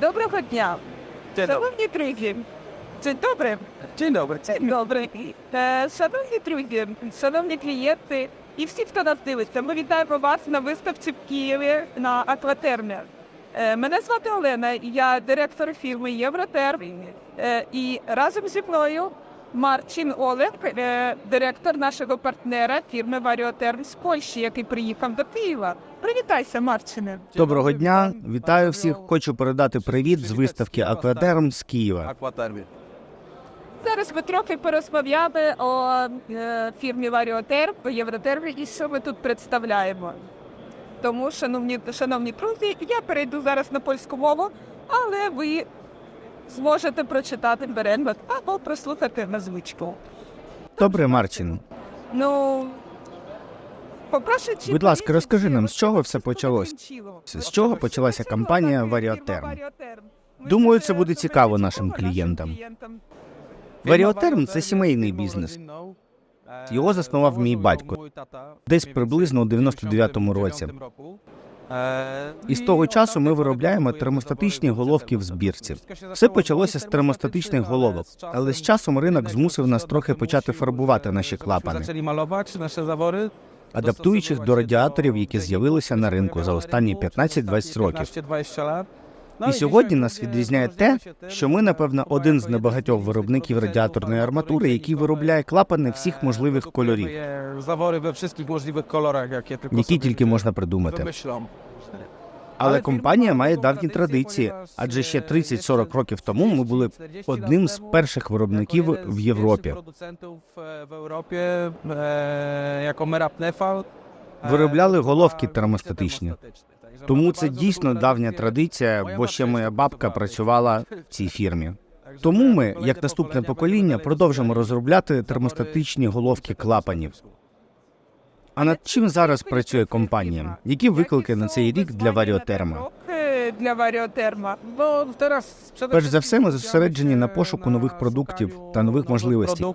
Доброго дня. Dzień dobry. Шановні друзі. це добре. Dzień dobry. Це добре. Е, Шановні друзі, шановні клієнти і всі, хто нас дивиться, ми вітаємо вас на виставці в Києві на Акватермі. Е, Мене звати Олена, я директор фірми Євротерм. Е, І разом зі мною Марчин Олег, е, директор нашого партнера фірми Варіотерм з Польщі, який приїхав до Києва. Привітайся, Марчине. Доброго дня, вітаю всіх. Хочу передати привіт з виставки Акватерм з Києва. Зараз ми трохи порозмовляли о е, фірмі Варіотерм, о Євротермі і що ми тут представляємо. Тому, шановні, шановні друзі, я перейду зараз на польську мову, але ви зможете прочитати переклад або прослухати на звичку. Добре, Марчин. Ну, попрошу, чи Будь ласка, розкажи нам, з чого все почалось? З чого почалася кампанія Варіотерм? Думаю, це буде е, цікаво нашим клієнтам. Варіотерм це сімейний бізнес. Його заснував мій батько. Десь приблизно у 99-му році. І з того часу ми виробляємо термостатичні головки в збірці. Все почалося з термостатичних головок, але з часом ринок змусив нас трохи почати фарбувати наші клапани, адаптуючи nasze до радіаторів, які з'явилися на ринку за останні 15-20 років. 15-20 lat. І сьогодні нас відрізняє те, що ми, напевно, один з небагатьох виробників радіаторної арматури, який виробляє клапани всіх можливих кольорів, kolorach, jakie які тільки можна придумати. Але компанія має давні традиції, адже ще 30-40 років тому ми були одним з перших виробників в Європі. E, Виробляли головки термостатичні. Тому це дійсно давня традиція, бо ще моя бабка працювала в цій фірмі. Тому ми, як наступне покоління, продовжимо розробляти термостатичні головки клапанів. А над чим зараз працює компанія? Які виклики на цей рік для Варіотерма? Е, Для Варіотерма. Teraz przede Перш за все, ми зосереджені на пошуку нових продуктів та нових можливостей.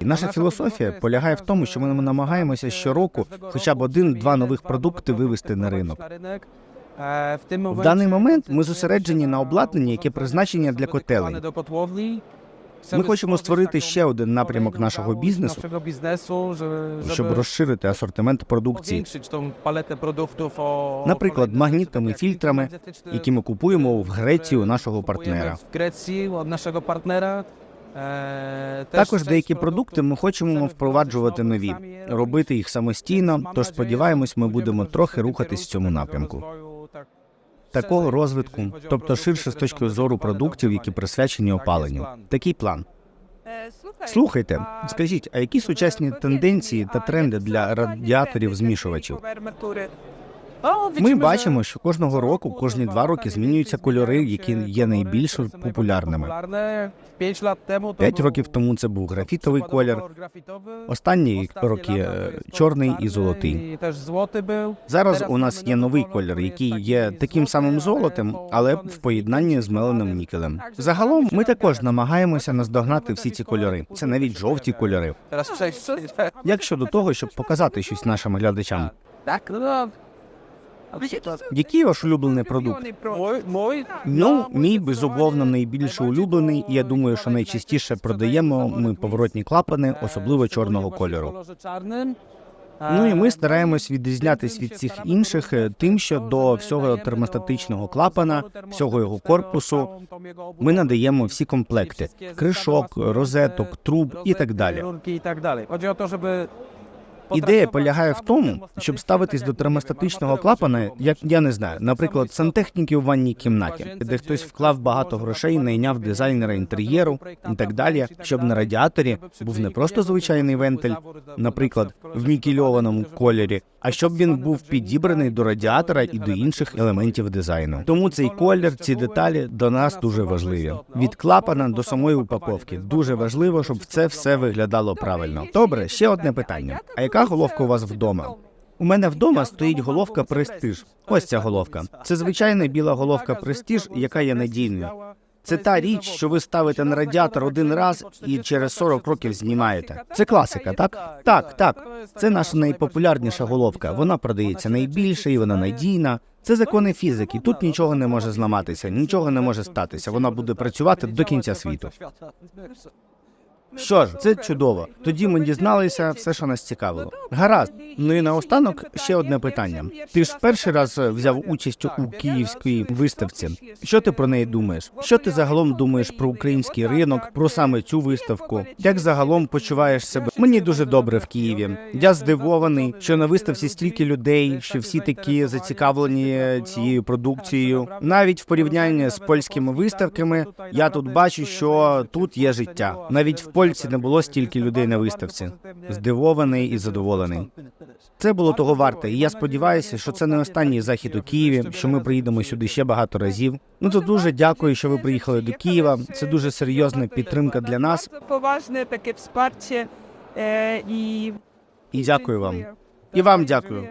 І наша філософія полягає в тому, що ми намагаємося щороку хоча б один-два нових продукти вивести на ринок. Е, В даний момент ми зосереджені на обладнанні, яке призначення для котелень. Ми хочемо створити ще один напрямок нашого бізнесу, щоб розширити асортимент продукції, наприклад, магнітними фільтрами, які ми купуємо в Греції у нашого партнера. Греції нашого партнера. Також деякі продукти ми хочемо впроваджувати нові, робити їх самостійно. Тож сподіваємось, ми будемо трохи рухатись в цьому напрямку. Такого розвитку, тобто ширше з точки зору продуктів, які присвячені опаленню. Такий план. Слухайте, скажіть, а які сучасні тенденції та тренди для радіаторів змішувачів? Ми бачимо, що кожного року, кожні два роки змінюються кольори, які є найбільш популярними. П'ять років тому це був графітовий колір. Останні роки е, чорний і золотий. Зараз у нас є новий колір, який є таким самим золотим, але в поєднанні з меленим нікелем. Загалом ми також намагаємося наздогнати всі ці кольори. Це навіть жовті кольори. Як щодо того, щоб показати щось нашим глядачам? Який ваш улюблений продукт? Mój Ну, мій безумовно найбільш улюблений, і я думаю, що найчастіше продаємо ми поворотні клапани, особливо чорного кольору. Ну і ми стараємось відрізнятись від всіх інших тим, що до всього термостатичного клапана, всього його корпусу, ми надаємо всі комплекти: кришок, розеток, труб і так далі. Ідея полягає в тому, щоб ставитись до термостатичного клапана, як я не знаю, наприклад, сантехніки у ванній кімнаті, де хтось вклав багато грошей, найняв дизайнера інтер'єру і так далі, щоб на радіаторі був не просто звичайний вентиль, наприклад, в мікельованому кольорі, а щоб він був підібраний до радіатора і до інших елементів дизайну. Тому цей колір, ці деталі до нас дуже важливі. Від клапана до самої упаковки дуже важливо, щоб це все виглядало правильно. Добре, ще одне питання: а яка головка у вас вдома? У мене вдома стоїть головка Престиж. Ось ця головка. Це звичайна біла головка Престиж, яка є надійною. Це та річ, що ви ставите на радіатор один раз і через 40 років знімаєте. Це класика, так? Так, так. Це наша найпопулярніша головка. Вона продається найбільше і вона надійна. Це закони фізики. Тут нічого не може зламатися, нічого не може статися. Вона буде працювати до кінця світу. Що ж, це чудово. Тоді ми дізналися все, що нас цікавило. Гаразд. Ну і наостанок ще одне питання. Ти ж перший раз взяв участь у київській виставці. Що ти про неї думаєш? Що ти загалом думаєш про український ринок, про саме цю виставку? Як загалом почуваєш себе? Мені дуже добре в Києві. Я здивований, що на виставці стільки людей, що всі такі зацікавлені цією продукцією. Навіть в порівнянні з польськими виставками, я тут бачу, що тут є життя. Навіть в Польщі не було стільки людей на виставці. Здивований і задоволений. Це було того варте, і я сподіваюся, що це не останній захід у Києві, що ми приїдемо сюди ще багато разів. Ну то дуже дякую, що ви приїхали до Києва. Це дуже серйозна підтримка для нас. Поважне таке wsparcie е, і дякую вам. І вам дякую.